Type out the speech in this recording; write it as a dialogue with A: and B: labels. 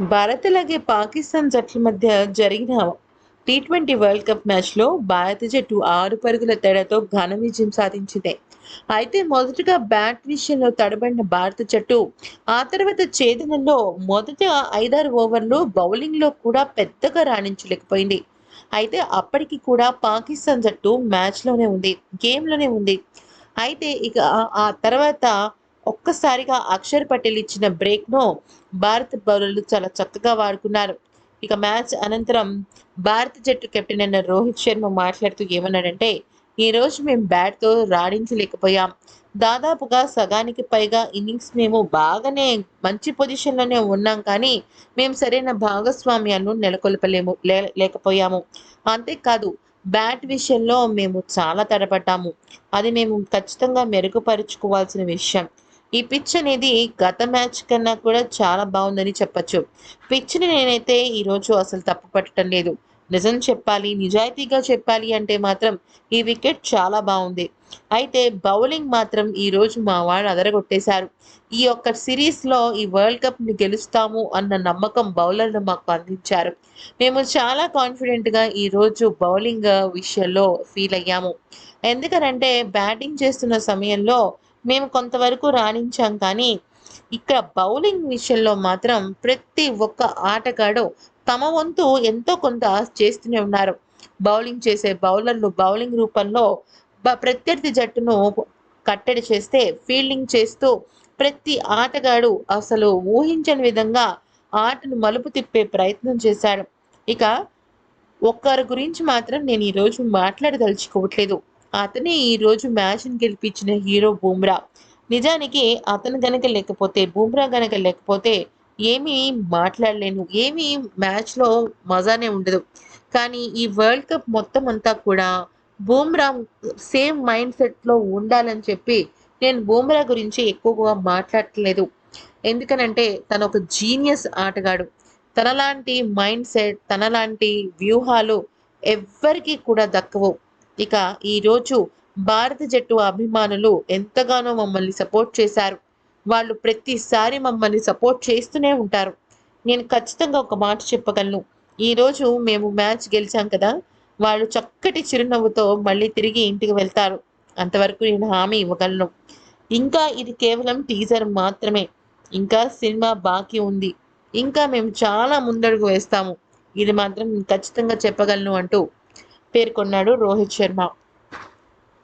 A: భారత్ అలాగే పాకిస్తాన్ జట్ల మధ్య జరిగిన టీ ట్వంటీ వరల్డ్ కప్ మ్యాచ్లో భారత జట్టు ఆరు పరుగుల తేడాతో ఘన విజయం సాధించింది. అయితే మొదటగా బ్యాట్ విషయంలో తడబడిన భారత జట్టు ఆ తర్వాత ఛేదనంలో మొదట ఐదారు ఓవర్లు బౌలింగ్లో కూడా పెద్దగా రాణించలేకపోయింది. అయితే అప్పటికి కూడా పాకిస్తాన్ జట్టు మ్యాచ్లోనే ఉంది గేమ్లోనే ఉంది. అయితే ఇక ఆ- ఆ తర్వాత ఒక్కసారిగా అక్షర్ పటేల్ ఇచ్చిన బ్రేక్ను భారత బౌలర్లు చాలా చక్కగా వాడుకున్నారు. ఇక మ్యాచ్ అనంతరం భారత జట్టు కెప్టెన్ అయిన రోహిత్ శర్మ మాట్లాడుతూ ఏమన్నాడంటే ఈరోజు మేము బ్యాట్తో రాణించలేకపోయాం. దాదాపుగా సగానికి పైగా ఇన్నింగ్స్ మేము బాగానే మంచి పొజిషన్లోనే ఉన్నాం కానీ మేము సరైన భాగస్వామ్యాలను నెలకొల్పలేము లే- లేకపోయాము. అంతేకాదు బ్యాట్ విషయంలో మేము చాలా తడబడ్డాము అది మేము ఖచ్చితంగా మెరుగుపరుచుకోవాల్సిన విషయం. ఈ పిచ్ అనేది గత మ్యాచ్ కన్నా కూడా చాలా బాగుందని చెప్పొచ్చు. పిచ్ని నేనైతే ఈరోజు అసలు తప్పు పట్టడం లేదు. నిజం చెప్పాలి నిజాయితీగా చెప్పాలి అంటే మాత్రం ఈ వికెట్ చాలా బాగుంది. అయితే బౌలింగ్ మాత్రం ఈరోజు మా వాళ్ళు అదరగొట్టేశారు. ఈ యొక్క సిరీస్లో ఈ వరల్డ్ కప్ని గెలుస్తాము అన్న నమ్మకం బౌలర్లు మాకు అందించారు. మేము చాలా కాన్ఫిడెంట్గా ఈరోజు బౌలింగ్ విషయంలో ఫీల్ అయ్యాము. ఎందుకనంటే బ్యాటింగ్ చేస్తున్న సమయంలో మేము కొంతవరకు రాణించాం కానీ ఇక్కడ బౌలింగ్ విషయంలో మాత్రం ప్రతి ఒక్క ఆటగాడు తమ వంతు ఎంతో కొంత చేస్తూనే ఉన్నారు. బౌలింగ్ చేసే బౌలర్లు బౌలింగ్ రూపంలో ప్రత్యర్థి జట్టును కట్టడి చేస్తే ఫీల్డింగ్ చేస్తూ ప్రతి ఆటగాడు అసలు ఊహించని విధంగా ఆటను మలుపు తిప్పే ప్రయత్నం చేశాడు. ఇక ఒక్కరి గురించి మాత్రం నేను ఈరోజు మాట్లాడదలుచుకోవట్లేదు. అతనే ఈరోజు మ్యాచ్ని గెలిపించిన హీరో బూమ్రా. నిజానికి అతను గనక లేకపోతే బూమ్రా గనక లేకపోతే ఏమీ మాట్లాడలేను ఏమీ మ్యాచ్లో మజానే ఉండదు. కానీ ఈ వరల్డ్ కప్ మొత్తం అంతా కూడా బూమ్రా సేమ్ మైండ్ సెట్లో ఉండాలని చెప్పి నేను బూమ్రా గురించి ఎక్కువగా మాట్లాడట్లేదు ఎందుకనంటే తను ఒక జీనియస్ ఆటగాడు. తనలాంటి మైండ్ సెట్ తనలాంటి వ్యూహాలు ఎవ్వరికీ కూడా దక్కవు. ఇక ఈరోజు భారత జట్టు అభిమానులు ఎంతగానో మమ్మల్ని సపోర్ట్ చేశారు. వాళ్ళు ప్రతిసారి మమ్మల్ని సపోర్ట్ చేస్తూనే ఉంటారు. నేను ఖచ్చితంగా ఒక మాట చెప్పగలను. ఈరోజు మేము మ్యాచ్ గెలిచాం కదా వాళ్ళు చక్కటి చిరునవ్వుతో మళ్ళీ తిరిగి ఇంటికి వెళ్తారు. అంతవరకు నేను హామీ ఇవ్వగలను. ఇంకా ఇది కేవలం టీజర్ మాత్రమే. ఇంకా సినిమా బాకీ ఉంది. ఇంకా మేము చాలా ముందడుగు వేస్తాము. ఇది మాత్రం ఖచ్చితంగా చెప్పగలను అంటూ పేర్కొన్నాడు రోహిత్ శర్మ.